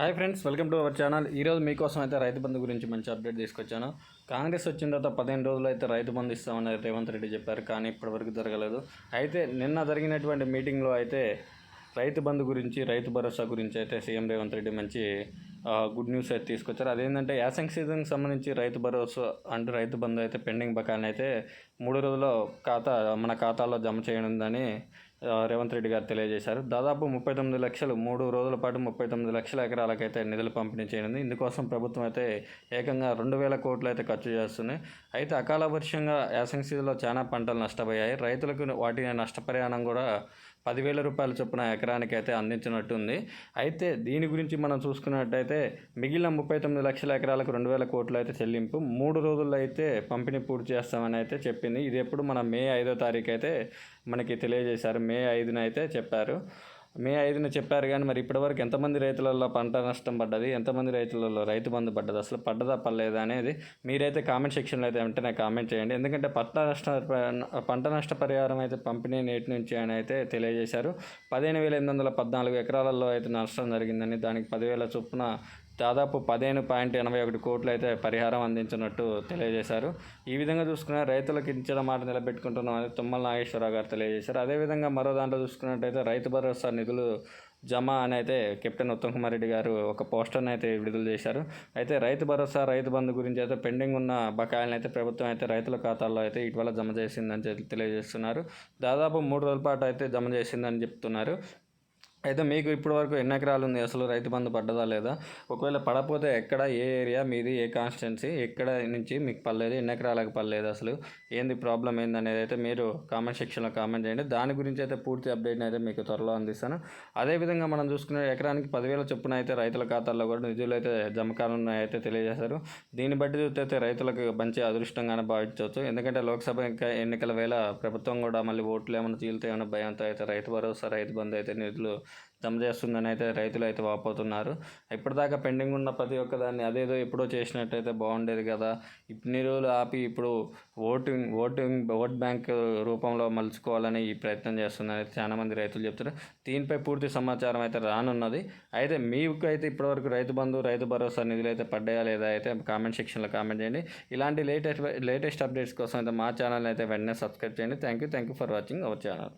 Hi friends welcome to our channel. ఈరోజు మీకోసం అయితే రైతు బంధు గురించి మంచి అప్డేట్ తీసుకొచ్చాను. కాంగ్రెస్ వచ్చిన తర్వాత పదిహేను రోజులు అయితే రైతు బంధు ఇస్తామని రేవంత్ రెడ్డి చెప్పారు కానీ ఇప్పటివరకు జరగలేదు. అయితే నిన్న జరిగినటువంటి మీటింగ్లో అయితే రైతు బంధు గురించి రైతు భరోసా గురించి అయితే సీఎం రేవంత్ రెడ్డి మంచి గుడ్ న్యూస్ అయితే తీసుకొచ్చారు. అదేంటంటే యాసంగ్ సీజన్కి సంబంధించి రైతు భరోసా అంటే రైతు బంధు అయితే పెండింగ్ బకాయిని అయితే మూడు రోజుల్లో ఖాతా మన ఖాతాలో జమ చేయనుందని రేవంత్ రెడ్డి గారు తెలియజేశారు. దాదాపు ముప్పై తొమ్మిది లక్షలు మూడు రోజుల పాటు ముప్పై తొమ్మిది లక్షల ఎకరాలకైతే నిధులు పంపిణీ చేయనుంది. ఇందుకోసం ప్రభుత్వం అయితే ఏకంగా రెండు వేల కోట్లు అయితే ఖర్చు చేస్తుంది. అయితే అకాల వర్షంగా యాసంగ్ సీజన్లో చాలా పంటలు నష్టపోయాయి. రైతులకు వాటి నష్టపరిహారం కూడా పదివేల రూపాయల చొప్పున ఎకరానికి అయితే అందించినట్టుంది. అయితే దీని గురించి మనం చూసుకున్నట్టయితే మిగిలిన ముప్పై తొమ్మిది లక్షల ఎకరాలకు రెండు వేల కోట్లు అయితే చెల్లింపు మూడు రోజుల్లో అయితే పంపిణీ పూర్తి చేస్తామని అయితే చెప్పింది. ఇది ఎప్పుడు మన మే ఐదో తారీఖు అయితే మనకి తెలియజేశారు. మే ఐదున అయితే చెప్పారు. మే ఐదున చెప్పారు కానీ మరి ఇప్పటివరకు ఎంతమంది రైతులలో పంట నష్టం పడ్డది? ఎంతమంది రైతులలో రైతు బంధు పడ్డది? అసలు పడ్డదా పడలేదా అనేది మీరైతే కామెంట్ సెక్షన్లో అయితే వెంటనే కామెంట్ చేయండి. ఎందుకంటే పంట నష్ట పంట నష్ట పరిహారం అయితే పంపిణీ నేటి నుంచి అని అయితే తెలియజేశారు. పదిహేను వేల ఎనిమిది వందల పద్నాలుగు ఎకరాలలో అయితే నష్టం జరిగిందని దానికి పదివేల చొప్పున దాదాపు పదిహేను పాయింట్ ఎనభై ఒకటి కోట్లు అయితే పరిహారం అందించినట్టు తెలియజేశారు. ఈ విధంగా చూసుకున్న రైతులకు ఇచ్చిన మాట నిలబెట్టుకుంటున్నామని తుమ్మల నాగేశ్వరరావు గారు తెలియజేశారు. అదేవిధంగా మరో దాంట్లో చూసుకున్నట్టయితే రైతు భరోసా నిధులు జమ అని అయితే కెప్టెన్ ఉత్తమ్ కుమార్ రెడ్డి గారు ఒక పోస్టర్ని అయితే విడుదల చేశారు. అయితే రైతు భరోసా రైతు బంధు గురించి అయితే పెండింగ్ ఉన్న బకాయిలను అయితే ప్రభుత్వం అయితే రైతుల ఖాతాల్లో అయితే ఇటీవల జమ చేసిందని తెలియజేస్తున్నారు. దాదాపు మూడు రోజుల పాటు అయితే జమ చేసిందని చెప్తున్నారు. అయితే మీకు ఇప్పటివరకు ఎన్ని ఎకరాలు ఉంది? అసలు రైతు బంధు పడ్డదా లేదా? ఒకవేళ పడకపోతే ఎక్కడ ఏ ఏరియా మీది ఏ కాన్స్టిట్యున్సీ? ఎక్కడ నుంచి మీకు పర్లేదు ఎన్ని ఎకరాలకు పర్లేదు అసలు? ఏంది ప్రాబ్లం ఏంది అనేది అయితే మీరు కామెంట్ సెక్షన్లో కామెంట్ చేయండి. దాని గురించి అయితే పూర్తి అప్డేట్ని అయితే మీకు త్వరలో అందిస్తాను. అదేవిధంగా మనం చూసుకునే ఎకరానికి పదివేల చొప్పున అయితే రైతుల ఖాతాల్లో కూడా నిధులు అయితే జమ కానున్నాయి అయితే తెలియజేశారు. దీన్ని బట్టి చూస్తే అయితే రైతులకు మంచి అదృష్టంగానే భావించవచ్చు. ఎందుకంటే లోక్సభ ఇంకా ఎన్నికల వేళ ప్రభుత్వం కూడా మళ్ళీ ఓట్లు ఏమైనా చీలుతాయన్న భయంతో అయితే రైతు భరోసా రైతు బంధు అయితే నిధులు జమ చేస్తుందని అయితే రైతులు అయితే వాపోతున్నారు. ఇప్పటిదాకా పెండింగ్ ఉన్న ప్రతి ఒక్క దాన్ని అదేదో ఎప్పుడో చేసినట్టయితే బాగుండేది కదా. ఇన్ని రోజులు ఆపి ఇప్పుడు ఓటింగ్ ఓటింగ్ ఓట్ బ్యాంక్ రూపంలో మలుచుకోవాలని ఈ ప్రయత్నం చేస్తుందని చాలామంది రైతులు చెప్తారు దీనిపై పూర్తి సమాచారం అయితే రానున్నది. అయితే మీకు అయితే ఇప్పటివరకు రైతు బంధు రైతు భరోసా నిధులు అయితే పడ్డాయా లేదా అయితే కామెంట్ సెక్షన్లో కామెంట్ చేయండి. ఇలాంటి లేటెస్ట్ లేటెస్ట్ అప్డేట్స్ కోసం అయితే మా ఛానల్ అయితే వెంటనే సబ్స్క్రైబ్ చేయండి. Thank you thank you for watching our channel.